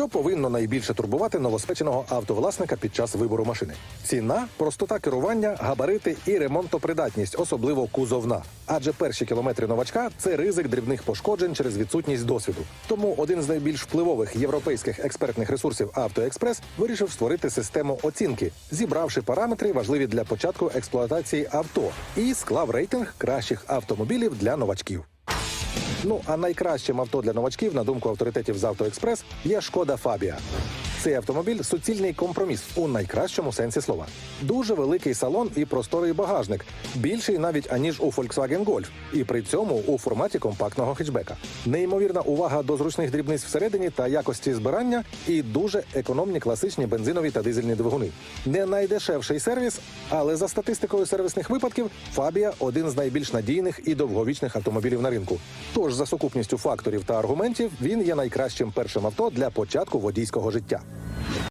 Що повинно найбільше турбувати новоспеченого автовласника під час вибору машини? Ціна, простота керування, габарити і ремонтопридатність, особливо кузовна. Адже перші кілометри новачка це ризик дрібних пошкоджень через відсутність досвіду. Тому один з найбільш впливових європейських експертних ресурсів «Автоекспрес» вирішив створити систему оцінки, зібравши параметри, важливі для початку експлуатації авто, і склав рейтинг кращих автомобілів для новачків. Ну а найкращим авто для новачків, на думку авторитетів з «Автоекспрес», є шкода Фабія. Цей автомобіль суцільний компроміс у найкращому сенсі слова. Дуже великий салон і просторий багажник, більший навіть аніж у Volkswagen Golf, і при цьому у форматі компактного хетчбека. Неймовірна увага до зручних дрібниць всередині та якості збирання, і дуже економні класичні бензинові та дизельні двигуни. Не найдешевший сервіс, але за статистикою сервісних випадків Фабія один з найбільш надійних і довговічних автомобілів на ринку. Тож за сукупністю факторів та аргументів він є найкращим першим авто для початку водійського життя.